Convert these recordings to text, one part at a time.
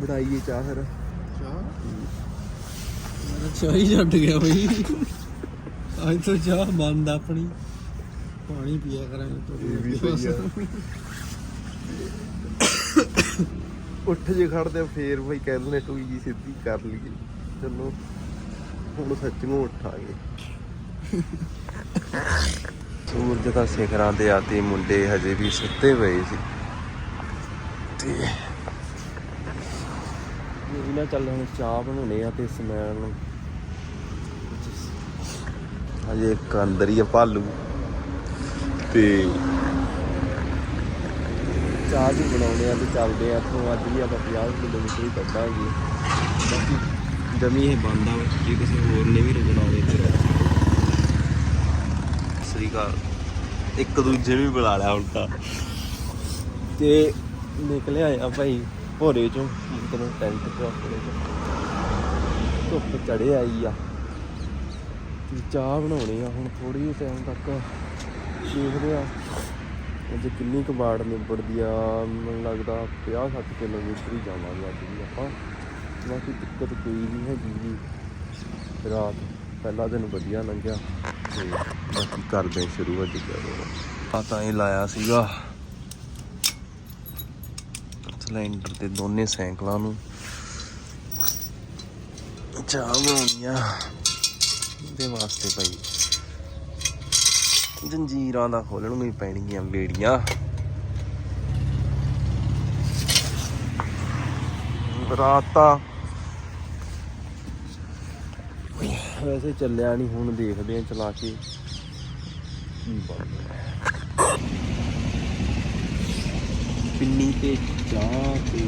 ਬੜਾਈਏ ਚਾਹ ਫਿਰ। ਚਾਹ? ਹੀ ਛੱਡ ਗਿਆ ਬਈ। ਅੱਜ ਤੋਂ ਚਾਹ ਬੰਦ ਆ ਆਪਣੀ। ਪਾਣੀ ਪੀਆ ਕਰਾਂਗੇ ਇਹ ਵੀ ਸਹੀ ਆ। ਉੱਠ ਜੇ ਖੜਦੇ ਫੇਰ ਬਈ ਕਹਿੰਦੇ ਨੇ ਟੂਈ ਜੀ ਸਿੱਧੀ ਕਰ ਲਈਏ। ਚਲੋ ਹੁਣ ਸੱਚ ਨੂੰ ਉੱਠਾਂਗੇ। ਸੂਰਜ ਦਾ ਸਿਖਰਾਂ ਤੇ ਆ ਤੇ ਮੁੰਡੇ ਹਜੇ ਵੀ ਸੁੱਤੇ ਪਏ ਸੀ। ਤੇ ਇਹ ਨਾ ਚੱਲ ਹੁਣ ਚਾਹ ਬਣਾਉਣੇ ਆ ਤੇ ਸਮੈਲ ਨੂੰ। ਹਜੇ ਇੱਕ ਅੰਦਰ ਹੀ ਆ ਭਾਲੂ। ਤੇ ਚਾਹ ਵੀ ਬਣਾਉਣੇ ਆ ਤੇ ਚੱਲਦੇ ਆ। ਇੱਥੋਂ ਅੱਜ ਵੀ ਆਪਾਂ 50 ਕਿਲੋਮੀਟਰ ਹੀ ਕੱਢਾਂਗੇ। ਬਾਕੀ ਜਮੀ ਇਹ ਬੰਦ ਆ। ਜੇ ਕਿਸੇ ਹੋਰ ਨੇ ਵੀ ਹੋਵੇ ਤੇ ਸ੍ਰੀ ਅਕਾਲ। ਇੱਕ ਦੂਜੇ ਵੀ ਬੁਲਾ ਲਿਆ ਹੁਣ ਤਾਂ। ਤੇ ਨਿਕਲਿਆ ਆ ਭਾਈ। ਭੋਰੇ ਚੋਂ ਕਿਤੇ ਟੈਂਟ ਤੋਂ ਆਪਣੇ ਚੋਂ? ਧੁੱਪ ਚੜੇ ਆਈ ਆ। ਤੇ ਚਾਹ ਬਣਾਉਣੀ ਆ, ਹੁਣ ਥੋੜੀ ਜਿਹੀ ਟਾਈਮ ਤੱਕ ਦੇਖਦੇ ਆ। ਅੱਜ ਕਿੰਨੀ ਕੁ ਬਾੜ ਨਿਬੜਦੀ ਆ, ਮੈਨੂੰ ਲੱਗਦਾ 50 60 ਕਿਲੋਮੀਟਰ ਹੀ ਜਾਵਾਂਗੇ ਅੱਜ ਵੀ ਆਪਾਂ। ਬਾਕੀ ਦਿੱਕਤ ਕੋਈ ਨਹੀਂ ਹੈਗੀ ਜੀ। ਰਾਤ ਪਹਿਲਾ ਦਿਨ ਵਧੀਆ ਲੰਘਿਆ। ਤੇ ਬਾਕੀ ਕਰਦੇ ਹਾਂ ਸ਼ੁਰੂ ਅੱਜ। ਕਰੋ ਆ ਤਾਂ ਲਾਇਆ ਸੀਗਾ। ਸਿਲੰਡਰ ਤੇ ਦੋਨੇ ਸਾਈਕਲਾਂ ਨੂੰ ਚਾਹ ਬਣਾਉਣੀ ਦੇ ਵਾਸਤੇ ਭਾਈ ਜੰਜੀਰਾਂ ਦਾ ਖੋਲਣ ਵੀ ਪੈਣਗੀਆਂ ਬੇੜੀਆਂ ਰਾਤ ਵੈਸੇ ਚੱਲਿਆ ਨਹੀਂ ਹੁਣ ਦੇਖਦੇ ਆ ਚਲਾ ਕੇ। ਕੀ ਬਣਦਾ ਪਿੰਨੀ ਤੇ ਚਾਹ ਤੇ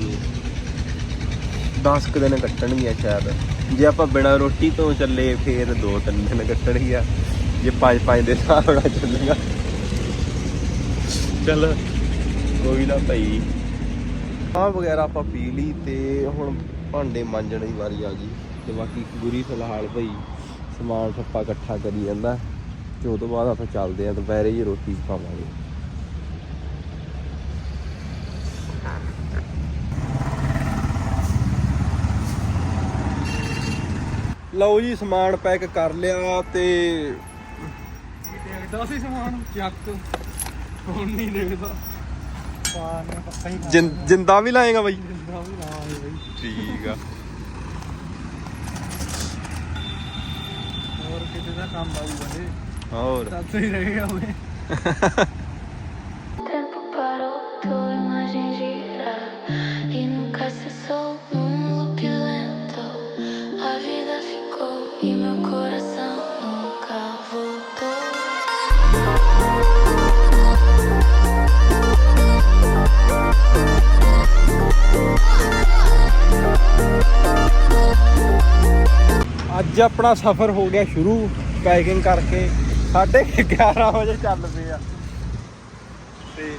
10 ਕੁ ਦਿਨ ਕੱਟਣਗੀਆਂ ਸ਼ਾਇਦ। ਜੇ ਆਪਾਂ ਬਿਨਾਂ ਰੋਟੀ ਤੋਂ ਚੱਲੇ, ਫੇਰ 2-3 ਦਿਨ ਕੱਟਣਗੀਆਂ। ਜੇ ਪੰਜ ਪੰਜ ਦੇ ਹਿਸਾਬ ਨਾਲ ਚੱਲੇਗਾ। ਚੱਲ, ਕੋਈ ਨਾ ਭਾਈ। ਆਹ ਵਗੈਰਾ ਆਪਾਂ ਪੀ ਲਈ ਤੇ ਹੁਣ ਭਾਂਡੇ ਮਾਂਜਣ ਦੀ ਵਾਰੀ ਆ ਗਈ। ਤੇ ਬਾਕੀ ਗੁਰੀ ਫਿਲਹਾਲ ਭਾਈ, ਸਮਾਨ ਠੱਪਾ ਇਕੱਠਾ ਕਰੀ ਜਾਂਦਾ। ਤੇ ਉਹ ਤੋਂ ਬਾਅਦ ਆਪਾਂ ਚੱਲਦੇ ਆ ਦੁਪਹਿਰੇ ਹੀ ਰੋਟੀ ਖਾਵਾਂਗੇ। ਲਓ ਜੀ ਸਮਾਨ ਪੈਕ ਕਰ ਲਿਆ ਤੇ ਦੇਖਦਾ ਸੀ ਸਮਾਨ ਚੱਕ। ਹੁਣ ਨਹੀਂ ਦੇਖਦਾ। ਪਾਣੇ ਪੱਕਾ ਹੀ ਜਿੰ- ਜਿੰਦਾ ਵੀ ਲਾਏਗਾ ਬਾਈ? ਜਿੰਦਾ ਵੀ ਲਾਵਾਂਗੇ ਬਈ। ਠੀਕ ਆ। ਹੋਰ ਕਿਤੇ ਦਾ ਕੰਮ ਆਈ ਬਣੇ ਹੋਰ। ਤਾਂ ਹੀ ਰਹੇਗਾ ਉਹਨੇ ਆਪਣਾ ਸਫ਼ਰ ਹੋ ਗਿਆ ਸ਼ੁਰੂ ਪੈਕਿੰਗ ਕਰਕੇ 11:30 ਵਜੇ ਚੱਲ ਪਏ ਆ। ਤੇ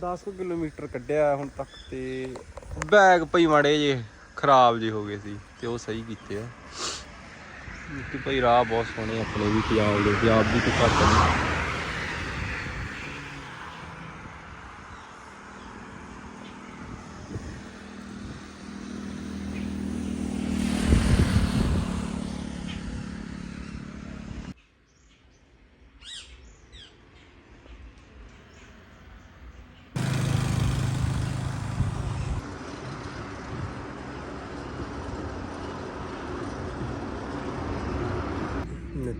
ਦਸ ਕੁ ਕਿਲੋਮੀਟਰ ਕੱਢਿਆ ਹੁਣ ਤੱਕ ਤੇ ਬੈਗ ਪਈ ਮਾੜੇ ਜੇ ਖਰਾਬ ਜੇ ਹੋ ਗਏ ਸੀ ਤੇ ਉਹ ਸਹੀ ਕੀਤੇ ਆ। ਕਿ ਭਾਈ ਰਾਹ ਬਹੁਤ ਸੋਹਣੇ ਆਪਣੇ ਵੀ ਪੰਜਾਬ ਦੇ, ਪੰਜਾਬ ਦੀ ਕੋਈ ਘੱਟ ਨਹੀਂ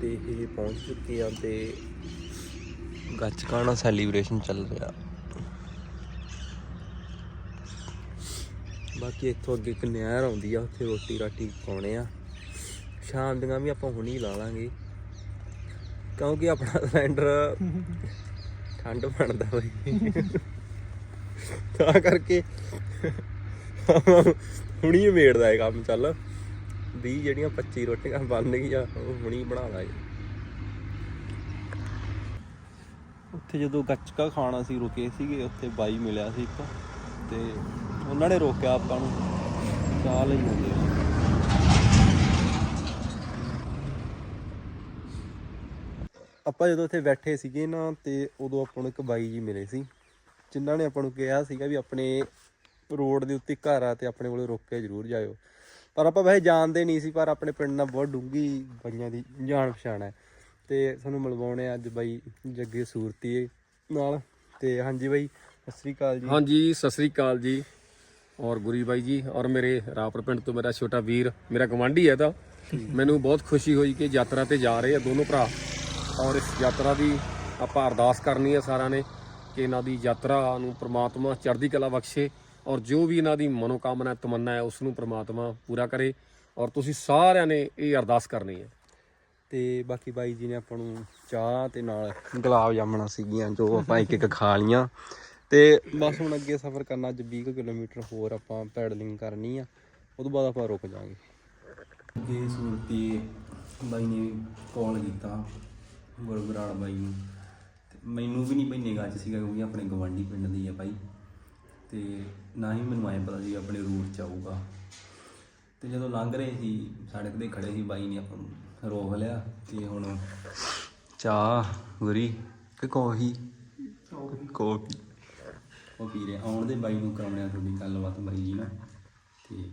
ਇਹ ਪਹੁੰਚ ਚੁੱਕੇ ਆ ਤੇ ਗੱਚਕਾਣਾ ਸੈਲੀਬ੍ਰੇਸ਼ਨ ਚੱਲ ਰਿਹਾ। ਬਾਕੀ ਇੱਥੋਂ ਅੱਗੇ ਇੱਕ ਨਹਿਰ ਆਉਂਦੀ ਆ, ਉੱਥੇ ਰੋਟੀ ਰਾਟੀ ਪਾਉਣੇ ਆ। ਸ਼ਾਮ ਦੀਆਂ ਵੀ ਆਪਾਂ ਹੁਣੀ ਲਾ ਲਾਂਗੇ। ਕਿਉਂਕਿ ਆਪਣਾ ਸਿਲੰਡਰ ਠੰਡ ਬਣਦਾ ਬਈ। ਤਾਂ ਕਰਕੇ ਹੁਣੀ ਮੇੜਦਾ ਹੈ ਕੰਮ ਚੱਲ। 20 ਜਿਹੜੀਆਂ 25 ਰੋਟੀਆਂ ਬਣ ਗਈਆਂ, ਉਹ ਹੁਣੀ ਬਣਾ ਲਾਂਗੇ। ਉੱਥੇ ਜਦੋਂ ਗੱਚਕਾ ਖਾਣਾ ਸੀ, ਰੁਕੇ ਸੀਗੇ, ਉੱਥੇ ਬਾਈ ਮਿਲਿਆ ਸੀ ਇੱਕ ਤੇ ਉਹਨਾਂ ਨੇ ਰੋਕਿਆ ਆਪਾਂ ਨੂੰ। ਚਾਹ ਲਈ ਹੁੰਦੇ ਆਪਾਂ ਜਦੋਂ ਉੱਥੇ ਬੈਠੇ ਸੀਗੇ ਨਾ, ਤੇ ਉਦੋਂ ਆਪਾਂ ਨੂੰ ਇੱਕ ਬਾਈ ਜੀ ਮਿਲੇ ਸੀ, ਜਿਨ੍ਹਾਂ ਨੇ ਆਪਾਂ ਨੂੰ ਕਿਹਾ ਸੀਗਾ ਵੀ ਆਪਣੇ ਰੋਡ ਦੇ ਉੱਤੇ ਘਰ ਆ ਤੇ ਆਪਣੇ ਕੋਲੇ ਰੁਕ ਕੇ ਜ਼ਰੂਰ ਜਾਇਓ। ਪਰ ਆਪਾਂ ਵੈਸੇ ਜਾਣਦੇ ਨਹੀਂ ਸੀ, ਪਰ ਆਪਣੇ ਪਿੰਡ ਨਾਲ ਬਹੁਤ ਡੂੰਗੀ ਬਾਈਆਂ ਦੀ ਜਾਣ ਪਛਾਣ ਹੈ। ਤੇ ਤੁਹਾਨੂੰ ਮਿਲਵਾਉਣੇ ਆ ਅੱਜ ਬਾਈ ਜੱਗੇ ਸੂਰਤੀ ਨਾਲ। ਤੇ ਹਾਂਜੀ ਬਾਈ, ਸਤਿ ਸ੍ਰੀ ਅਕਾਲ ਜੀ। ਹਾਂਜੀ, ਸਤਿ ਸ੍ਰੀ ਅਕਾਲ ਜੀ। ਔਰ ਗੁਰੀ ਬਾਈ ਜੀ, ਔਰ ਮੇਰੇ ਰਾਪਰ ਪਿੰਡ ਤੋਂ ਮੇਰਾ ਛੋਟਾ ਵੀਰ, ਮੇਰਾ ਗਵਾਂਢੀ ਹੈ ਤਾਂ। ਮੈਨੂੰ ਬਹੁਤ ਖੁਸ਼ੀ ਹੋਈ ਕਿ ਯਾਤਰਾ ਤੇ ਜਾ ਰਹੇ ਆ ਦੋਨੋਂ ਭਰਾ। ਔਰ ਇਸ ਯਾਤਰਾ ਦੀ ਆਪਾਂ ਅਰਦਾਸ ਕਰਨੀ ਹੈ ਸਾਰਿਆਂ ਨੇ ਕਿ ਇਹਨਾਂ ਦੀ ਯਾਤਰਾ ਨੂੰ ਪ੍ਰਮਾਤਮਾ ਚੜ੍ਹਦੀ ਕਲਾ ਬਖਸ਼ੇ। ਔਰ ਜੋ ਵੀ ਇਹਨਾਂ ਦੀ ਮਨੋਕਾਮਨਾ ਤਮੰਨਾ ਹੈ ਉਸ ਨੂੰ ਪ੍ਰਮਾਤਮਾ ਪੂਰਾ ਕਰੇ ਔਰ ਤੁਸੀਂ ਸਾਰਿਆਂ ਨੇ ਇਹ ਅਰਦਾਸ ਕਰਨੀ ਹੈ। ਤੇ ਬਾਕੀ ਬਾਈ ਜੀ ਨੇ ਆਪਾਂ ਨੂੰ ਚਾਹ ਤੇ ਨਾਲ ਗੁਲਾਬ ਜਾਮਣਾ ਸੀਗੀਆਂ ਜੋ ਆਪਾਂ ਇੱਕ ਇੱਕ ਖਾ ਲੀਆਂ ਤੇ ਬਸ ਹੁਣ ਅੱਗੇ ਸਫ਼ਰ ਕਰਨਾ ਅੱਜ 20 ਕੁ ਕਿਲੋਮੀਟਰ ਹੋਰ ਆਪਾਂ ਪੈਡਲਿੰਗ ਕਰਨੀ ਆ। ਉਸ ਤੋਂ ਬਾਅਦ ਆਪਾਂ ਰੁਕ ਜਾਾਂਗੇ ਅੱਗੇ ਸੂਰਤੀ ਬਾਈ ਨੇ ਕਾਲ ਕੀਤਾ ਗੁਰਗੁਰਾਲ ਬਾਈ ਨੂੰ। ਤੇ ਮੈਨੂੰ ਵੀ ਨਹੀਂ ਭੰਨੇ ਗੱਜ ਸੀਗਾ ਕਿਉਂਕਿ ਆਪਣੇ ਗਵਾਂਢੀ ਪਿੰਡ ਦੀ ਆ ਬਾਈ। ਤੇ ਨਾ ਹੀ ਮੈਨੂੰ ਐਂ ਪਤਾ ਸੀ ਆਪਣੇ ਰੂਟ ਚ ਆਊਗਾ। ਤੇ ਜਦੋਂ ਲੰਘ ਰਹੇ ਸੀ ਸੜਕ ਤੇ ਖੜੇ ਸੀ ਬਾਈ ਨੇ ਆਪਾਂ ਨੂੰ ਰੋਕ ਲਿਆ ਤੇ ਹੁਣ ਚਾਹ ਗੁਰੀ ਕਿ ਕੌਫੀ? ਕੌਫੀ। ਉਹ ਪੀ ਰਹੇ। ਆਉਣ ਦੇ ਬਾਈ ਨੂੰ ਕਰਾਉਣੇ ਆ ਤੁਹਾਡੀ ਗੱਲਬਾਤ ਬਾਈ ਜੀ ਨਾਲ। ਤੇ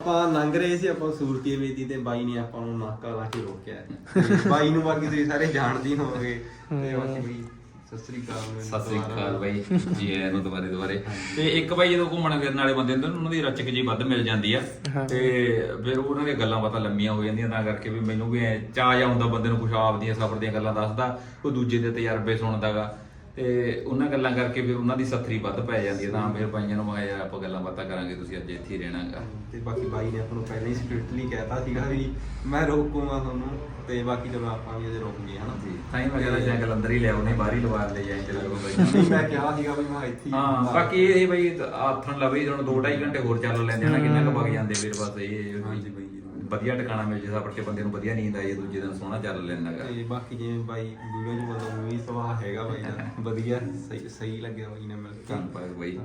ਆਪਾਂ ਲੰਘ ਰਹੇ ਸੀ ਆਪਾਂ ਸੂਰਤੀ ਵੇਦੀ ਤੇ ਬਾਈ ਨੇ ਆਪਾਂ ਨੂੰ ਨਾਕਾ ਲਾ ਕੇ ਰੋਕਿਆ। ਬਾਈ ਨੂੰ ਬਾਕੀ ਤੁਸੀਂ ਸਾਰੇ ਜਾਣਦੇ ਹੀ ਹੋਵੋਗੇ। ਤੇ ਬਾਕੀ ਬਈ ਸਤਿ ਸ੍ਰੀ ਅਕਾਲ ਸਤਿ ਸ੍ਰੀ ਅਕਾਲ ਬਾਈ। ਜੀ ਆਇਆਂ ਨੂੰ ਦੁਬਾਰੇ ਦੁਬਾਰੇ। ਤੇ ਇੱਕ ਬਾਈ ਜਦੋਂ ਘੁੰਮਣ ਫਿਰਨ ਵਾਲੇ ਬੰਦੇ ਹੁੰਦੇ ਨੇ ਉਹਨਾਂ ਦੀ ਰਚਕ ਜੀ ਵੱਧ ਮਿਲ ਜਾਂਦੀ ਆ। ਤੇ ਫਿਰ ਉਹਨਾਂ ਦੀਆਂ ਗੱਲਾਂ ਬਾਤਾਂ ਲੰਮੀਆਂ ਹੋ ਜਾਂਦੀਆਂ ਤਾਂ ਕਰਕੇ ਵੀ ਮੈਨੂੰ ਵੀ ਐਂ ਚਾਅ ਜਾ ਹੁੰਦਾ ਬੰਦੇ ਨੂੰ ਕੁਛ ਆਪਦੀਆਂ ਸਫ਼ਰ ਦੀਆਂ ਗੱਲਾਂ ਦੱਸਦਾ ਕੋਈ ਦੂਜੇ ਦੇ ਤਜਰਬੇ ਸੁਣਦਾਗਾ। ਤੇ ਉਹਨਾਂ ਗੱਲਾਂ ਕਰਕੇ ਫਿਰ ਉਹਨਾਂ ਦੀ ਸੱਥਰੀ ਵੱਧ ਪੈ ਜਾਂਦੀ ਹੈ ਤਾਂ ਫਿਰ ਬਾਈਆਂ ਨੂੰ ਮੈਂ ਯਾਰ ਆਪਾਂ ਗੱਲਾਂ ਬਾਤਾਂ ਕਰਾਂਗੇ ਤੁਸੀਂ ਅੱਜ ਇੱਥੇ ਹੀ ਰਹਿਣਾਗਾ। ਤੇ ਬਾਕੀ ਬਾਈ ਨੇ ਆਪਾਂ ਨੂੰ ਪਹਿਲਾਂ ਹੀ ਸਟ੍ਰਿਕਟਲੀ ਕਹਿਤਾ ਸੀਗਾ ਵੀ ਮੈਂ ਰੋਕੂਗਾ ਤੁਹਾਨੂੰ ਤੇ ਬਾਕੀ ਚਲੋ ਆਪਾਂ ਵੀ ਅਜੇ ਰੁਕ ਗਏ ਹਨਾ? ਤਾਂ ਹੀ ਮੈਂ ਕਹਿੰਦਾ ਅੰਦਰ ਹੀ ਲਿਆਉਨੇ ਬਾਹਰ ਹੀ ਲਵਾ ਲੈ ਜਾਏ ਚਲੋ ਬਾਈ ਮੈਂ ਕਿਹਾ ਸੀਗਾ ਵੀ ਮੈਂ ਇੱਥੇ ਹੀ ਬਾਕੀ ਇਹ ਬਈ ਆਥਣ ਲਵੇ ਹੁਣ 2.5 ਘੰਟੇ ਹੋਰ ਚੱਲ ਲੈਂਦੇ ਹਨਾ ਕਿੰਨਾ ਕੁ ਵਗ ਜਾਂਦੇ ਫਿਰ ਬਸ ਇਹ ਹਾਂਜੀ ਬਾਈ ਜੀ। ਵਧੀਆ ਟਿਕਾਣਾ ਮਿਲ ਜੇ ਤੇ ਬੰਦੇ ਨੂੰ ਵਧੀਆ ਨੀਂਦ ਆਈ ਦੂਜੇ ਦਿਨ ਸੋਹਣਾ ਚੱਲ ਲੈਂਦਾਗਾ ਤੇ ਬਾਕੀ ਜਿਵੇਂ ਬਾਈ ਵੀਡੀਓ ਚ ਮਤਲਬ ਵੀ ਸੁਭਾਅ ਹੈਗਾ ਬਾਈ ਦਾ ਵਧੀਆ ਸਹੀ ਸਹੀ ਲੱਗਿਆ ਬਾਈ ਨਾਲ ਮਿਲ ਕੇ। ਧੰਨਵਾਦ ਬਈ।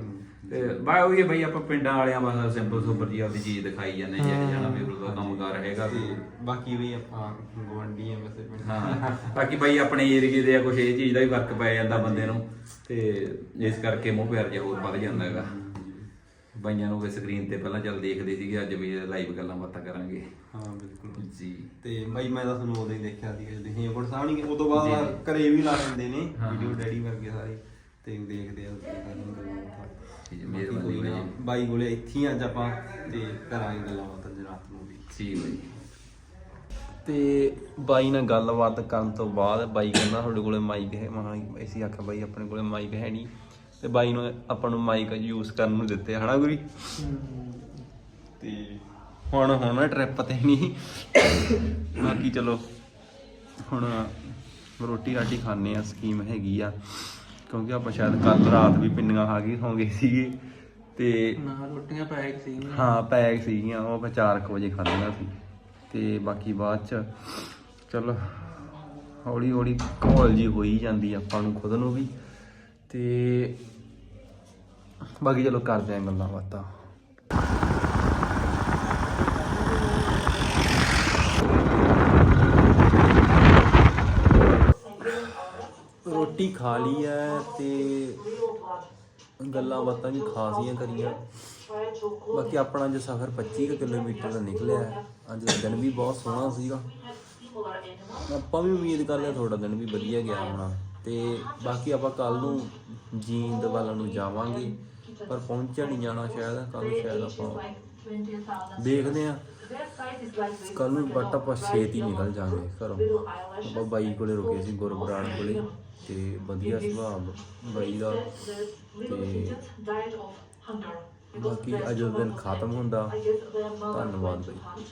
ਤੇ ਬਾਈ ਉਹ ਹੀ ਬਈ ਆਪਾਂ ਪਿੰਡਾਂ ਵਾਲਿਆਂ ਬਸ ਸਿੰਪਲ ਸੁਪਰ ਜੀ ਆਪਦੀ ਚੀਜ਼ ਦਿਖਾਈ ਜਾਂਦੇ ਜਿਹੜੇ ਜਾਣਾ ਵੀ ਉਹਦਾ ਕੰਮਕਾਰ ਹੈਗਾ। ਵੀ ਬਾਕੀ ਵੀ ਆਪਾਂ ਗਵਾਂਢੀ ਆ ਵੈਸੇ ਪਿੰਡ। ਹਾਂ ਬਾਕੀ ਬਾਈ ਆਪਣੇ ਏਰੀਏ ਦੇ ਆ ਕੁਛ ਇਹ ਚੀਜ਼ ਦਾ ਵੀ ਫ਼ਰਕ ਪੈ ਜਾਂਦਾ ਬੰਦੇ ਨੂੰ ਤੇ ਇਸ ਕਰਕੇ ਮੋਹ ਪਿਆਰ ਜਿਹਾ ਹੋਰ ਵੱਧ ਜਾਂਦਾ ਹੈਗਾ। ਬਾਈਆਂ ਨੂੰ ਸਕਰੀਨ ਤੇ ਪਹਿਲਾਂ ਚੱਲ ਦੇਖਦੇ ਸੀਗੇ ਅੱਜ ਵੀ ਲਾਈਵ ਗੱਲਾਂ ਬਾਤਾਂ ਕਰਾਂਗੇ। ਹਾਂ ਬਿਲਕੁਲ। ਜੀ। ਤੇ ਬਾਈ ਮੈਂ ਤਾਂ ਤੁਹਾਨੂੰ ਉਦੋਂ ਹੀ ਦੇਖਿਆ ਸੀ ਜਦੋਂ ਹੇਮਕੁੰਟ ਸਾਹਿਬ ਨਹੀਂ ਉਦੋਂ ਬਾਅਦ ਘਰੇ ਵੀ ਲਾ ਲੈਂਦੇ ਨੇ ਵੀਡੀਓ ਡੈਡੀ ਵਰਗੇ ਸਾਰੇ ਤੇ ਦੇਖਦੇ ਆ ਮਿਹਰਬਾਨੀ ਬਾਈ। ਬਾਈ ਕੋਲੇ ਇੱਥੇ ਹੀ ਅੱਜ ਆਪਾਂ ਤੇ ਕਰਾਂਗੇ ਗੱਲਾਂ ਬਾਤਾਂ ਅੱਜ ਰਾਤ ਨੂੰ ਵੀ। ਜੀ ਬਾਈ ਤੇ ਬਾਈ ਨਾਲ ਗੱਲਬਾਤ ਕਰਨ ਤੋਂ ਬਾਅਦ ਬਾਈ ਕਹਿੰਦਾ ਤੁਹਾਡੇ ਕੋਲੇ ਮਾਈਕ ਹੈ ਮਾਂ ਅਸੀਂ ਆਖਿਆ ਬਾਈ ਆਪਣੇ ਕੋਲੇ ਮਾਈਕ ਹੈ ਨਹੀਂ ਤੇ ਬਾਈ ਨੂੰ ਆਪਾਂ ਨੂੰ ਮਾਈਕ ਯੂਜ਼ ਕਰਨ ਨੂੰ ਦਿੱਤੇ ਹਨਾ ਗੁਰੀ? ਤੇ ਹੁਣ ਹੁਣ ਟ੍ਰਿਪ ਤੇ ਨਹੀਂ। ਬਾਕੀ ਚਲੋ ਹੁਣ ਰੋਟੀ ਰਾਟੀ ਖਾਣੇ ਆ ਸਕੀਮ ਹੈਗੀ ਆ। ਕਿਉਂਕਿ ਆਪਾਂ ਸ਼ਾਇਦ ਕੱਲ ਰਾਤ ਵੀ ਪਿੰਨੀਆਂ ਖਾ ਕੇ ਸੌਂ ਗਏ ਸੀਗੇ। ਤੇ ਨਾ ਰੋਟੀਆਂ ਪੈਕ ਸੀ ਹਾਂ ਪੈਕ ਸੀਗੀਆਂ ਉਹ ਆਪਾਂ 4 ਵਜੇ ਖਾਧੀਆਂ ਸੀ ਤੇ ਬਾਕੀ ਬਾਅਦ ਚ ਚਲੋ ਹੌਲੀ ਹੌਲੀ ਘੋਲ ਜੀ ਹੋਈ ਜਾਂਦੀ ਆਪਾਂ ਨੂੰ ਖੁਦ ਨੂੰ ਵੀ। ਤੇ ਬਾਕੀ ਚਲੋ ਕਰਦੇ ਆਂ ਗੱਲਾਂ ਬਾਤਾਂ। ਰੋਟੀ ਖਾ ਲਈ ਐ ਤੇ ਗੱਲਾਂ ਬਾਤਾਂ ਵੀ ਖਾਸੀਆਂ ਕਰੀਆਂ। ਬਾਕੀ ਆਪਣਾ ਜੋ ਸਫ਼ਰ 25 ਕੁ ਕਿਲੋਮੀਟਰ ਦਾ ਨਿਕਲਿਆ ਅੱਜ ਦਾ ਦਿਨ ਵੀ ਬਹੁਤ ਸੋਹਣਾ ਸੀਗਾ। ਆਪਾਂ ਵੀ ਉਮੀਦ ਕਰਦੇ ਹਾਂ ਤੁਹਾਡਾ ਦਿਨ ਵੀ ਵਧੀਆ ਗਿਆ ਹੋਣਾ। ਤੇ ਬਾਕੀ ਆਪਾਂ ਕੱਲ ਨੂੰ ਜੀਂਦ ਵੱਲ ਨੂੰ ਜਾਵਾਂਗੇ, ਪਰ ਪਹੁੰਚਿਆ ਨਹੀਂ ਜਾਣਾ ਸ਼ਾਇਦ ਕੱਲ ਸ਼ਾਇਦ ਆਪਾਂ ਦੇਖਦੇ ਆ ਕੱਲ ਨੂੰ ਬਟ ਆਪਾਂ ਛੇਤੀ ਨਿਕਲ ਜਾਾਂਗੇ ਘਰੋਂ। ਆਪਾਂ ਬਾਈ ਕੋਲੇ ਰੁਕੇ ਸੀ ਗੁਰਬਰਾੜ ਕੋਲੇ, ਤੇ ਵਧੀਆ ਸੁਭਾਅ, ਬਾਈ ਦਾ ਤੇ ਬਾਕੀ ਅੱਜ ਦਿਨ ਖਤਮ ਹੁੰਦਾ। ਧੰਨਵਾਦ ਬਾਈ।